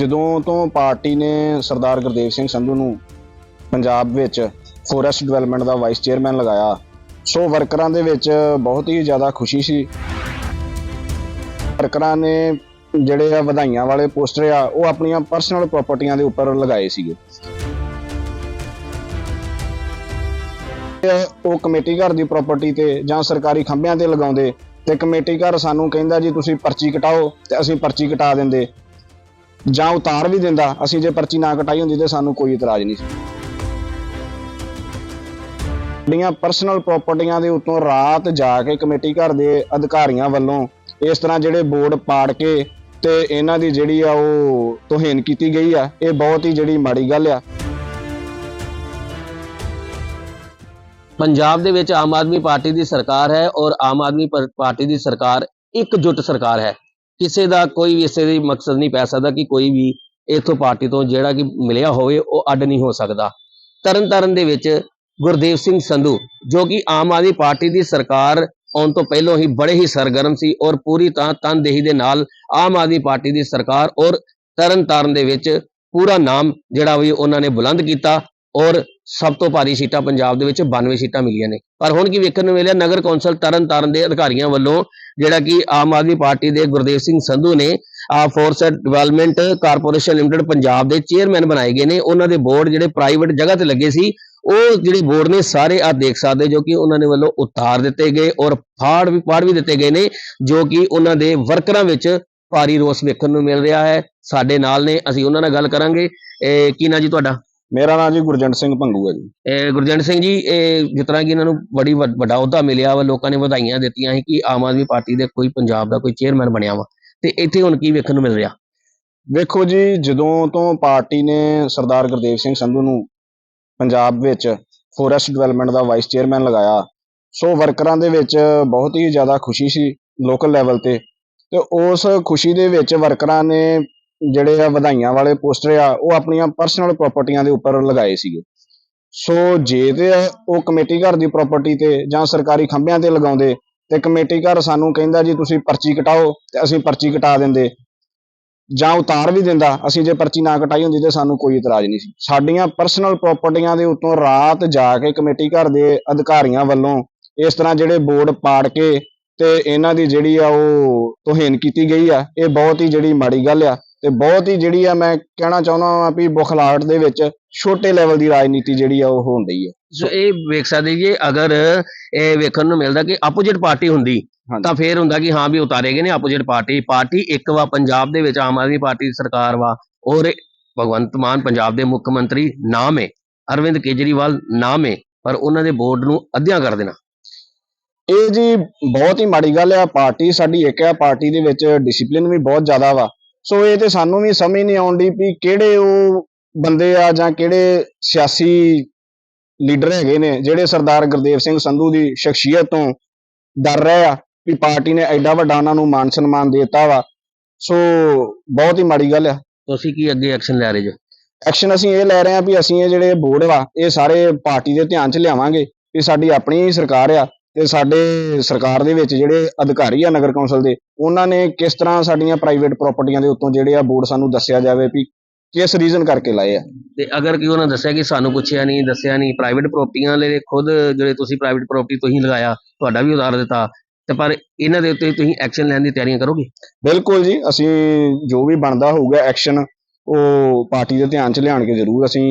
ਜਦੋਂ ਤੋਂ ਪਾਰਟੀ ਨੇ ਸਰਦਾਰ ਗੁਰਦੇਵ ਸਿੰਘ ਸੰਧੂ ਨੂੰ ਪੰਜਾਬ ਵਿੱਚ ਫੋਰੈਸਟ ਡਿਵੈਲਪਮੈਂਟ ਦਾ ਵਾਈਸ ਚੇਅਰਮੈਨ ਲਗਾਇਆ, ਸੋ ਵਰਕਰਾਂ ਦੇ ਵਿੱਚ ਬਹੁਤ ਹੀ ਜ਼ਿਆਦਾ ਖੁਸ਼ੀ ਸੀ। ਵਰਕਰਾਂ ਨੇ ਜਿਹੜੇ ਆ ਵਧਾਈਆਂ ਵਾਲੇ ਪੋਸਟਰ ਆ, ਉਹ ਆਪਣੀਆਂ ਪਰਸਨਲ ਪ੍ਰਾਪਰਟੀਆਂ ਦੇ ਉੱਪਰ ਲਗਾਏ ਸੀਗੇ। ਉਹ ਕਮੇਟੀ ਘਰ ਦੀ ਪ੍ਰਾਪਰਟੀ ਤੇ ਜਾਂ ਸਰਕਾਰੀ ਖੰਭਿਆਂ ਤੇ ਲਗਾਉਂਦੇ ਤੇ ਕਮੇਟੀ ਘਰ ਸਾਨੂੰ ਕਹਿੰਦਾ ਜੀ ਤੁਸੀਂ ਪਰਚੀ ਕਟਾਓ ਤੇ ਅਸੀਂ ਪਰਚੀ ਕਟਾ ਦਿੰਦੇ। ਜਾਂ ਉਤਾਰ ਵੀ ਦਿੰਦਾ, ਅਸੀਂ ਜੇ ਪਰਚੀ ਨਾ ਕਟਾਈ ਹੁੰਦੀ ਤੇ ਸਾਨੂੰ ਕੋਈ ਇਤਰਾਜ਼ ਨਹੀਂ ਸੀ। ਸਾਡੀਆਂ ਪਰਸਨਲ ਪ੍ਰਾਪਰਟੀਆਂ ਦੇ ਉੱਤੋਂ ਰਾਤ ਜਾ ਕੇ ਕਮੇਟੀ ਘਰ ਦੇ ਅਧਿਕਾਰੀਆਂ ਵੱਲੋਂ ਇਸ ਤਰ੍ਹਾਂ ਜਿਹੜੇ ਬੋਰਡ ਪਾੜ ਕੇ ਤੇ ਇਹਨਾਂ ਦੀ ਜਿਹੜੀ ਆ ਉਹ ਤੋਹੀਨ ਕੀਤੀ ਗਈ ਆ, ਇਹ ਬਹੁਤ ਹੀ ਜਿਹੜੀ ਮਾੜੀ ਗੱਲ ਆ। ਪੰਜਾਬ ਦੇ ਵਿੱਚ ਆਮ ਆਦਮੀ ਪਾਰਟੀ ਦੀ ਸਰਕਾਰ ਹੈ ਔਰ ਆਮ ਆਦਮੀ ਪਾਰਟੀ ਦੀ ਸਰਕਾਰ ਇਕਜੁੱਟ ਸਰਕਾਰ ਹੈ। ਕਿਸੇ ਦਾ ਕੋਈ ਵੀ ਇਸੇ ਦੀ ਮਕਸਦ ਨਹੀਂ ਪੈ ਸਕਦਾ ਕਿ ਕੋਈ ਵੀ ਇਥੋਂ ਪਾਰਟੀ ਤੋਂ ਜਿਹੜਾ ਕਿ ਮਿਲਿਆ ਹੋਵੇ, ਉਹ ਅੱਡ ਨਹੀਂ ਹੋ ਸਕਦਾ। ਤਰਨਤਾਰਨ ਦੇ ਵਿੱਚ ਗੁਰਦੇਵ ਸਿੰਘ ਸੰਧੂ, ਜੋ ਕਿ ਆਮ ਆਦਮੀ ਪਾਰਟੀ ਦੀ ਸਰਕਾਰ ਆਉਣ ਤੋਂ ਪਹਿਲਾਂ ਹੀ ਬੜੇ ਹੀ ਸਰਗਰਮ ਸੀ ਔਰ ਪੂਰੀ ਤਾਂ ਤਨਦੇਹੀ ਦੇ ਨਾਲ ਆਮ ਆਦਮੀ ਪਾਰਟੀ ਦੀ ਸਰਕਾਰ ਔਰ ਤਰਨਤਾਰਨ ਦੇ ਵਿੱਚ ਪੂਰਾ ਨਾਮ ਜਿਹੜਾ ਵੀ ਉਹਨਾਂ ਨੇ ਬੁਲੰਦ ਕੀਤਾ ਔਰ ਸਭ ਤੋਂ ਭਾਰੀ ਸੀਟਾਂ ਪੰਜਾਬ ਦੇ ਵਿੱਚ 92 ਸੀਟਾਂ ਮਿਲੀਆਂ ਨੇ। ਪਰ ਹੁਣ ਕੀ ਵੇਖਣ ਨੂੰ ਮਿਲਿਆ, ਨਗਰ ਕੌਂਸਲ ਤਰਨਤਾਰਨ ਦੇ ਅਧਿਕਾਰੀਆਂ ਵੱਲੋਂ ਜਿਹੜਾ ਕਿ ਆਮ ਆਦਮੀ ਪਾਰਟੀ ਦੇ ਗੁਰਦੇਵ ਸਿੰਘ ਸੰਧੂ ਨੇ ਆ forest development corporation limited Punjab ਦੇ ਚੇਅਰਮੈਨ ਬਣਾਏ ਗਏ ਨੇ। ਉਹਨਾਂ ਦੇ ਬੋਰਡ ਜਿਹੜੇ ਪ੍ਰਾਈਵੇਟ ਜਗ੍ਹਾ ਤੇ ਲੱਗੇ ਸੀ, ਉਹ ਜਿਹੜੇ ਬੋਰਡ ਨੇ ਸਾਰੇ ਆ ਦੇਖ ਸਕਦੇ ਜੋ ਕਿ ਉਹਨਾਂ ਦੇ ਵੱਲੋਂ ਉਤਾਰ ਦਿੱਤੇ ਗਏ ਔਰ ਫਾੜ ਵੀ ਪਾੜ ਵੀ ਦਿੱਤੇ ਗਏ ਨੇ, ਜੋ ਕਿ ਉਹਨਾਂ ਦੇ ਵਰਕਰਾਂ ਵਿੱਚ ਭਾਰੀ ਰੋਸ ਵੇਖਣ ਨੂੰ ਮਿਲ ਰਿਹਾ ਹੈ। ਸਾਡੇ ਨਾਲ ਨੇ, ਅਸੀਂ ਉਹਨਾਂ ਨਾਲ ਗੱਲ ਕਰਾਂਗੇ। ਇਹ, ਕੀ ਨਾਂ ਜੀ ਤੁਹਾਡਾ? ਮੇਰਾ ਨਾਮ ਜੀ ਗੁਰਜੰਟ ਸਿੰਘ ਭੰਗੂ ਹੈ ਜੀ। ਇਹ ਗੁਰਜੰਟ ਸਿੰਘ ਜੀ ਇਹ ਜਿਸ ਤਰ੍ਹਾਂ ਕਿ ਇਹਨਾਂ ਨੂੰ ਬੜੀ ਵੱਡ- ਵੱਡਾ ਅਹੁਦਾ ਮਿਲਿਆ ਵਾ ਲੋਕਾਂ ਨੇ ਵਧਾਈਆਂ ਦਿੱਤੀਆਂ ਸੀ ਕਿ ਆਮ ਆਦਮੀ ਪਾਰਟੀ ਦੇ ਕੋਈ ਪੰਜਾਬ ਦਾ ਕੋਈ ਚੇਅਰਮੈਨ ਬਣਿਆ ਵਾ। ਤੇ ਇੱਥੇ ਹੁਣ ਕੀ ਵੇਖਣ ਨੂੰ ਮਿਲ ਰਿਹਾ? ਵੇਖੋ ਜੀ ਜਦੋਂ ਤੋਂ ਪਾਰਟੀ ਨੇ ਸਰਦਾਰ ਗੁਰਦੇਵ ਸਿੰਘ ਸੰਧੂ ਨੂੰ ਪੰਜਾਬ ਵਿੱਚ ਫੋਰੈਸਟ ਡਿਵੈਲਪਮੈਂਟ ਦਾ ਵਾਈਸ ਚੇਅਰਮੈਨ ਲਗਾਇਆ ਸੋ ਵਰਕਰਾਂ ਦੇ ਵਿੱਚ ਬਹੁਤ ਹੀ ਜ਼ਿਆਦਾ ਖੁਸ਼ੀ ਸੀ ਲੋਕਲ ਲੈਵਲ ਤੇ। ਤੇ ਉਸ ਖੁਸ਼ੀ ਦੇ ਵਿੱਚ ਵਰਕਰਾਂ ਨੇ ਜਿਹੜੇ ਆ ਵਧਾਈਆਂ ਵਾਲੇ ਪੋਸਟਰ ਆ, ਉਹ ਆਪਣੀਆਂ ਪਰਸਨਲ ਪ੍ਰਾਪਰਟੀਆਂ ਦੇ ਉੱਪਰ ਲਗਾਏ ਸੀਗੇ। ਸੋ ਜੇ ਤੇ ਉਹ ਕਮੇਟੀ ਘਰ ਦੀ ਪ੍ਰਾਪਰਟੀ ਤੇ ਜਾਂ ਸਰਕਾਰੀ ਖੰਭਿਆਂ ਤੇ ਲਗਾਉਂਦੇ, ਤੇ ਕਮੇਟੀ ਘਰ ਸਾਨੂੰ ਕਹਿੰਦਾ ਜੀ ਤੁਸੀਂ ਪਰਚੀ ਕਟਾਓ ਤੇ ਅਸੀਂ ਪਰਚੀ ਕਟਾ ਦਿੰਦੇ। ਜਾਂ ਉਤਾਰ ਵੀ ਦਿੰਦਾ, ਅਸੀਂ ਜੇ ਪਰਚੀ ਨਾ ਕਟਾਈ ਹੁੰਦੀ ਤੇ ਸਾਨੂੰ ਕੋਈ ਇਤਰਾਜ਼ ਨਹੀਂ ਸੀ। ਸਾਡੀਆਂ ਪਰਸਨਲ ਪ੍ਰਾਪਰਟੀਆਂ ਦੇ ਉੱਤੋਂ ਰਾਤ ਜਾ ਕੇ ਕਮੇਟੀ ਘਰ ਦੇ ਅਧਿਕਾਰੀਆਂ ਵੱਲੋਂ ਇਸ ਤਰ੍ਹਾਂ ਜਿਹੜੇ ਬੋਰਡ ਪਾੜ ਕੇ ਤੇ ਇਹਨਾਂ ਦੀ ਜਿਹੜੀ ਆ ਉਹ ਤੋਹੇਨ ਕੀਤੀ ਗਈ ਆ, ਇਹ ਬਹੁਤ ਹੀ ਜਿਹੜੀ ਮਾੜੀ ਗੱਲ ਆ। ਤੇ ਬਹੁਤ ਹੀ ਜਿਹੜੀ ਆ ਮੈਂ ਕਹਿਣਾ ਚਾਹੁੰਦਾ ਹਾਂ ਵੀ ਬੁਖਲਾਹਟ ਦੇ ਵਿੱਚ ਛੋਟੇ ਲੈਵਲ ਦੀ ਰਾਜਨੀਤੀ ਜਿਹੜੀ ਆ ਉਹ ਹੁੰਦੀ ਹੈ ਸੋ ਇਹ ਵੇਖ ਸਕਦੇ ਜੀ ਅਗਰ ਇਹ ਵੇਖਣ ਨੂੰ ਮਿਲਦਾ ਕਿ ਆਪੋਜੀਟ ਪਾਰਟੀ ਹੁੰਦੀ। ਤਾਂ ਫੇਰ ਹੁੰਦਾ ਕਿ ਹਾਂ ਵੀ ਉਤਾਰੇ ਗਏ ਨੇ ਆਪੋਜੀਟ ਪਾਰਟੀ ਪਾਰਟੀ ਇੱਕ ਵਾ ਪੰਜਾਬ ਦੇ ਵਿੱਚ ਆਮ ਆਦਮੀ ਪਾਰਟੀ ਦੀ ਸਰਕਾਰ ਵਾ ਔਰ ਭਗਵੰਤ ਮਾਨ ਪੰਜਾਬ ਦੇ ਮੁੱਖ ਮੰਤਰੀ ਨਾਮ ਹੈ ਅਰਵਿੰਦ ਕੇਜਰੀਵਾਲ ਨਾਮ ਹੈ ਪਰ ਉਹਨਾਂ ਦੇ ਬੋਰਡ ਨੂੰ ਅੱਧਿਆਂ ਕਰ ਦੇਣਾ। ਇਹ ਜੀ ਬਹੁਤ ਹੀ ਮਾੜੀ ਗੱਲ ਆ ਪਾਰਟੀ ਸਾਡੀ ਇੱਕ ਆ ਪਾਰਟੀ ਦੇ ਵਿੱਚ ਡਿਸਪਲਿਨ ਵੀ ਬਹੁਤ ਜ਼ਿਆਦਾ ਵਾ। ਸੋ ਇਹ ਤੇ ਸਾਨੂੰ ਵੀ ਸਮਝ ਨਹੀਂ ਆਉਂਦੀ ਵੀ ਕਿਹੜੇ ਉਹ ਬੰਦੇ ਆ ਜਾਂ ਕਿਹੜੇ ਸਿਆਸੀ ਲੀਡਰ ਹੈਗੇ ਨੇ ਜਿਹੜੇ ਸਰਦਾਰ ਗੁਰਦੇਵ ਸਿੰਘ ਸੰਧੂ ਦੀ ਸ਼ਖਸੀਅਤ ਤੋਂ ਡਰ ਰਹੇ ਆ ਵੀ ਪਾਰਟੀ ਨੇ ਐਡਾ ਵੱਡਾ ਉਹਨਾਂ ਨੂੰ ਮਾਨ ਸਨਮਾਨ ਦੇਤਾ ਵਾ। ਸੋ ਬਹੁਤ ਹੀ ਮਾੜੀ ਗੱਲ ਆ। ਤੁਸੀਂ ਕੀ ਅੱਗੇ ਐਕਸ਼ਨ ਲੈ ਰਹੇ ਜੋ? ਐਕਸ਼ਨ ਅਸੀਂ ਇਹ ਲੈ ਰਹੇ ਹਾਂ ਵੀ ਅਸੀਂ ਇਹ ਜਿਹੜੇ ਬੋਰਡ ਵਾ ਇਹ ਸਾਰੇ ਪਾਰਟੀ ਦੇ ਧਿਆਨ 'ਚ ਲਿਆਵਾਂਗੇ ਵੀ ਸਾਡੀ ਆਪਣੀ ਸਰਕਾਰ ਆ। ਤੇ ਸਾਡੇ ਸਰਕਾਰ ਦੇ ਵਿੱਚ ਜਿਹੜੇ ਅਧਿਕਾਰੀ ਆ ਨਗਰ ਕੌਂਸਲ ਦੇ ਉਹਨਾਂ ਨੇ ਕਿਸ ਤਰ੍ਹਾਂ ਸਾਡੀਆਂ ਪ੍ਰਾਈਵੇਟ ਪ੍ਰਾਪਰਟੀਆਂ ਦੇ ਉੱਤੋਂ ਜਿਹੜੇ ਆ ਬੋਰਡ ਸਾਨੂੰ ਦੱਸਿਆ ਜਾਵੇ ਵੀ ਕਿਸ ਰੀਜ਼ਨ ਕਰਕੇ ਲਾਏ ਆ? ਤੇ ਅਗਰ ਕਿ ਉਹਨਾਂ ਦੱਸਿਆ ਕਿ ਸਾਨੂੰ ਪੁੱਛਿਆ ਨਹੀਂ ਦੱਸਿਆ ਨਹੀਂ ਪ੍ਰਾਈਵੇਟ ਪ੍ਰਾਪਰਟੀਆਂ ਲਈ ਖੁਦ ਜਿਹੜੇ ਤੁਸੀਂ ਪ੍ਰਾਈਵੇਟ ਪ੍ਰਾਪਰਟੀ ਤੁਸੀਂ ਲਗਾਇਆ ਤੁਹਾਡਾ ਵੀ ਉਤਾਰ ਦਿੱਤਾ ਤੇ ਪਰ ਇਹਨਾਂ ਦੇ ਉੱਤੇ ਤੁਸੀਂ ਐਕਸ਼ਨ ਲੈਣ ਦੀ ਤਿਆਰੀਆਂ ਕਰੋਗੇ? ਬਿਲਕੁਲ ਜੀ ਅਸੀਂ ਜੋ ਵੀ ਬਣਦਾ ਹੋਊਗਾ ਐਕਸ਼ਨ ਉਹ ਪਾਰਟੀ ਦੇ ਧਿਆਨ 'ਚ ਲਿਆਣ ਕੇ ਜ਼ਰੂਰ ਅਸੀਂ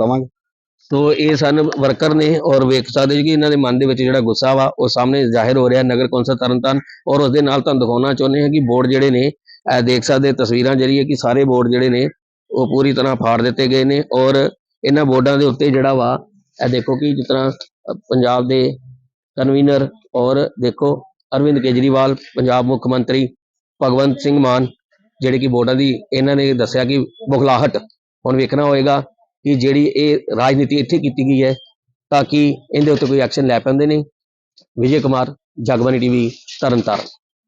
ਲਵਾਂਗੇ। ਸੋ ਇਹ ਸਨ ਵਰਕਰ ਨੇ ਔਰ ਵੇਖ ਸਕਦੇ ਜੀ ਕਿ ਇਹਨਾਂ ਦੇ ਮਨ ਦੇ ਵਿੱਚ ਜਿਹੜਾ ਗੁੱਸਾ ਵਾ, ਉਹ ਸਾਹਮਣੇ ਜ਼ਾਹਿਰ ਹੋ ਰਿਹਾ ਨਗਰ ਕੌਂਸਲ ਤਰਨਤਾਰਨ। ਔਰ ਉਸ ਦੇ ਨਾਲ ਤੁਹਾਨੂੰ ਦਿਖਾਉਣਾ ਚਾਹੁੰਦੇ ਹਾਂ ਕਿ ਬੋਰਡ ਜਿਹੜੇ ਨੇ, ਇਹ ਦੇਖ ਸਕਦੇ ਤਸਵੀਰਾਂ ਜਿਹੜੀ ਕਿ ਸਾਰੇ ਬੋਰਡ ਜਿਹੜੇ ਨੇ, ਉਹ ਪੂਰੀ ਤਰ੍ਹਾਂ ਫਾੜ ਦਿੱਤੇ ਗਏ ਨੇ। ਔਰ ਇਹਨਾਂ ਬੋਰਡਾਂ ਦੇ ਉੱਤੇ ਜਿਹੜਾ ਵਾ, ਇਹ ਦੇਖੋ ਕਿ ਜਿਸ ਤਰ੍ਹਾਂ ਪੰਜਾਬ ਦੇ ਕਨਵੀਨਰ ਔਰ ਦੇਖੋ ਅਰਵਿੰਦ ਕੇਜਰੀਵਾਲ, ਪੰਜਾਬ ਮੁੱਖ ਮੰਤਰੀ ਭਗਵੰਤ ਸਿੰਘ ਮਾਨ, ਜਿਹੜੇ ਕਿ ਬੋਰਡਾਂ ਦੀ ਇਹਨਾਂ ਨੇ ਦੱਸਿਆ ਕਿ ਬੁਖਲਾਹਟ। ਹੁਣ ਵੇਖਣਾ ਹੋਏਗਾ ਕਿ ਜਿਹੜੀ ਇਹ ਰਾਜਨੀਤੀ ਇੱਥੇ ਕੀਤੀ ਗਈ ਹੈ ਤਾਂ ਕਿ ਇਹਦੇ ਉੱਤੇ ਕੋਈ ਐਕਸ਼ਨ ਲੈ ਪੈਂਦੇ ਨੇ। ਵਿਜੇ ਕੁਮਾਰ ਜਗਬਾਨੀ ਟੀਵੀ, ਤਰਨਤਾਰਨ।